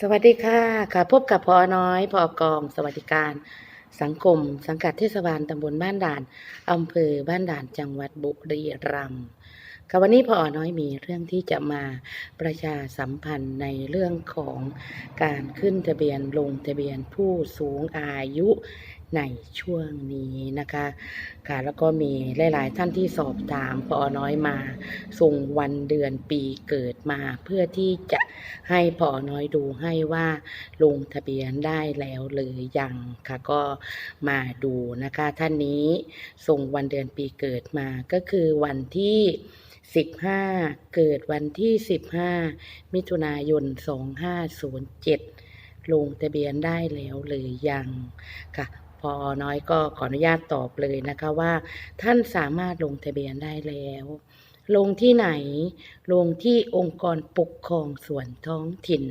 สวัสดีค่ะค่ะ พบกับพอน้อยพอกอง สวัสดิการ สังคม สังกัดเทศบาลตำบลบ้านด่านอำเภอบ้านด่านจังหวัดบุรีรัมย์ ค่ะวันนี้พอน้อยมีเรื่องที่จะมาประชาสัมพันธ์ในเรื่องของการขึ้นทะเบียนลงทะเบียนผู้สูงอายุในช่วงนี้นะคะค่ะแล้วก็มีหลาย ๆ ท่านที่สอบถามพอน้อยมา ส่งวันเดือนปีเกิดมา เพื่อที่จะให้พอน้อยดูให้ว่าลงทะเบียนได้แล้วหรือยังค่ะก็มาดูนะคะ ท่านนี้ส่งวันเดือนปีเกิดมาก็คือวันที่ 15 เกิดวันที่ 15 มิถุนายน 2507 ลงทะเบียนได้แล้วหรือยังค่ะพอน้อยก็ขออนุญาตตอบเลยนะคะว่า ท่านสามารถลงทะเบียนได้แล้ว ลงที่ไหน ลงที่องค์กรปกครองส่วนท้องถิ่น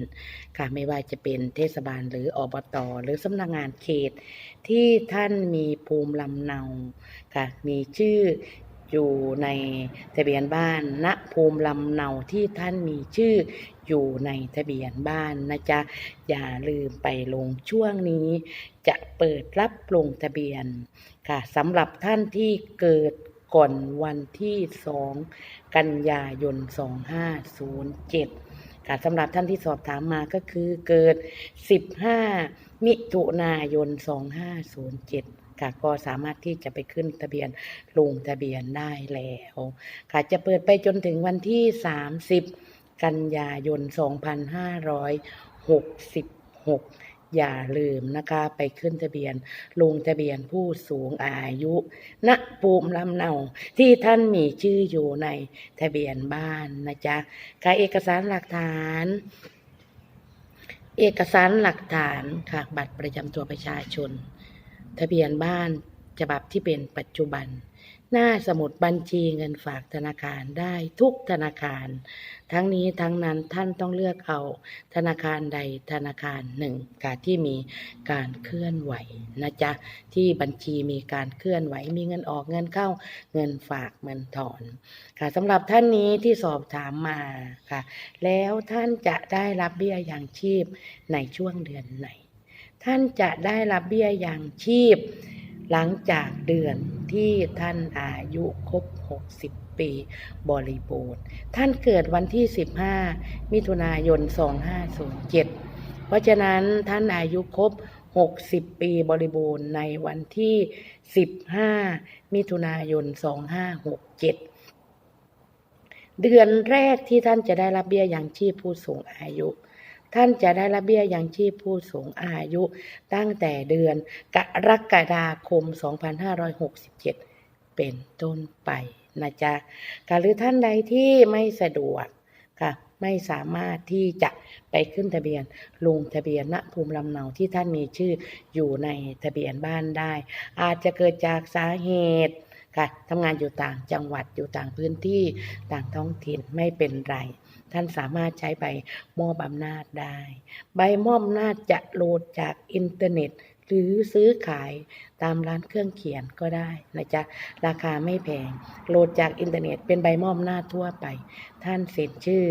ค่ะไม่ว่าจะเป็นเทศบาลหรืออบตหรือสำนักงานเขต ที่ท่านมีภูมิลำเนาค่ะมีชื่อ อยู่ในทะเบียนบ้านณภูมิลำเนาที่ท่านมีชื่ออยู่ในทะเบียนบ้านนะจ๊ะ อย่าลืมไปลงช่วงนี้ จะเปิดรับลงทะเบียนค่ะสำหรับท่านที่เกิดก่อนวันที่สองกันยายน 2507 ค่ะสำหรับท่านที่สอบถามมาก็คือเกิด 15 มิถุนายน 2507 ค่ะก็สามารถที่จะไปขึ้นทะเบียนลงทะเบียนได้แล้วค่ะจะเปิดไปจนถึงวันที่ 30 กันยายน 2566อย่าลืมนะคะไปขึ้นทะเบียนลงทะเบียนผู้สูงอายุณภูมิลำเนาที่ท่านมีชื่ออยู่ในทะเบียนบ้านนะจ๊ะค่ะเอกสารหลักฐาน เอกสารหลักฐานค่ะบัตรประจำตัวประชาชน ทะเบียนบ้านฉบับที่เป็นปัจจุบัน หน้าสมุดบัญชีเงินฝากธนาคารได้ทุกธนาคาร ทั้งนี้ทั้งนั้นท่านต้องเลือกเอาธนาคารใดธนาคารหนึ่งค่ะที่มีการเคลื่อนไหวนะจ๊ะที่บัญชีมีการเคลื่อนไหวมีเงินออกเงินเข้าเงินฝากเงินถอน ค่ะสำหรับท่านนี้ที่สอบถามมาค่ะ แล้วท่านจะได้รับเบี้ยยังชีพในช่วงเดือนไหน ท่านจะได้รับเบี้ยยังชีพ หลังจากเดือนที่ท่านอายุครบ 60 ปีบริบูรณ์ ท่านเกิดวันที่ 15 มิถุนายน 2507 เพราะฉะนั้นท่านอายุครบ 60 ปีบริบูรณ์ในวันที่ 15 มิถุนายน 2567เดือนแรกที่ท่านจะได้รับเบี้ยยังชีพผู้สูงอายุ ท่านจะได้รับเบี้ยยังชีพผู้สูงอายุตั้งแต่เดือนกรกฎาคม 2567 เป็นต้นไปนะจ๊ะค่ะหรือท่านใดที่ไม่สะดวกค่ะไม่สามารถที่จะไปขึ้นทะเบียนลงทะเบียนณภูมิลำเนาที่ท่านมีชื่ออยู่ในทะเบียนบ้านได้ อาจจะเกิดจากสาเหตุ ค่ะทำงานอยู่ต่างจังหวัดอยู่ต่างพื้นที่ต่างท้องถิ่นไม่เป็นไรท่านสามารถใช้ใบมอบอำนาจได้ ใบมอบอำนาจจะโหลดจากอินเทอร์เน็ต หรือซื้อขายตามร้านเครื่องเขียนก็ได้นะจ๊ะ ราคาไม่แพง โหลดจากอินเทอร์เน็ตเป็นใบมอบอำนาจทั่วไป ท่านเซ็นชื่อ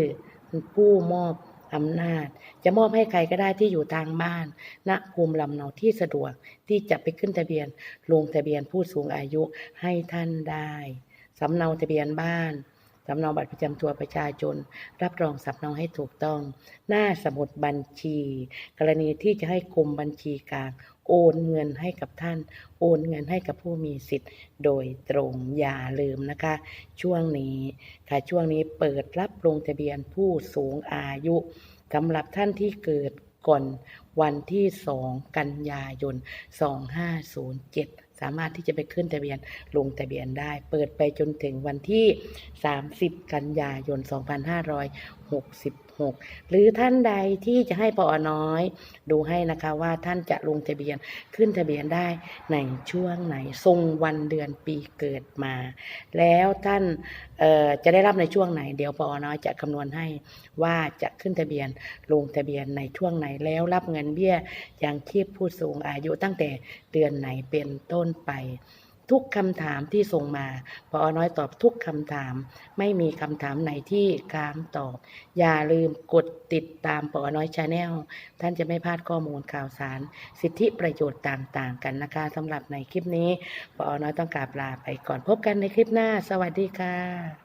ผู้มอบ อำนาจ จะมอบให้ใครก็ได้ที่อยู่ทางบ้าน ณภูมิลำเนาที่สะดวกที่จะไปขึ้นทะเบียนลงทะเบียนผู้สูงอายุให้ท่านได้สำเนาทะเบียนบ้าน สำเนาบัตรประจำตัวประชาชน รับรองสำเนาให้ถูกต้อง หน้าสมุดบัญชี กรณีที่จะให้กรมบัญชีกลางโอนเงินให้กับท่าน โอนเงินให้กับผู้มีสิทธิ์ โดยตรงอย่าลืมนะคะ ช่วงนี้ค่ะช่วงนี้เปิดรับลงทะเบียนผู้สูงอายุสำหรับท่านที่เกิดก่อนวันที่ 2 กันยายน 2507 สามารถที่จะไปขึ้นทะเบียนลงทะเบียนได้ เปิดไปจนถึงวันที่ 30 กันยายน 6 หรือท่านใดที่จะให้ปอน้อย ดูให้นะคะว่าท่านจะลงทะเบียนขึ้นทะเบียนได้ในช่วงไหนทรงวันเดือนปีเกิดมา แล้วท่านจะได้รับในช่วงไหน เดี๋ยวปอน้อยจะคำนวณให้ว่าจะขึ้นทะเบียนลงทะเบียนในช่วงไหนแล้วรับเงินเบี้ยยังชีพผู้สูงอายุตั้งแต่เดือนไหนเป็นต้นไป ทุกคำถามที่ส่งมาปอน้อยตอบทุกคำถาม ไม่มีคำถามไหนที่ค้างตอบ อย่าลืมกดติดตามปอน้อยชาแนลท่านจะไม่พลาดข้อมูลข่าวสาร สิทธิประโยชน์ต่างๆ กันนะคะสำหรับในคลิปนี้ปอน้อยต้องกราบลาไปก่อนพบกันในคลิปหน้า สวัสดีค่ะ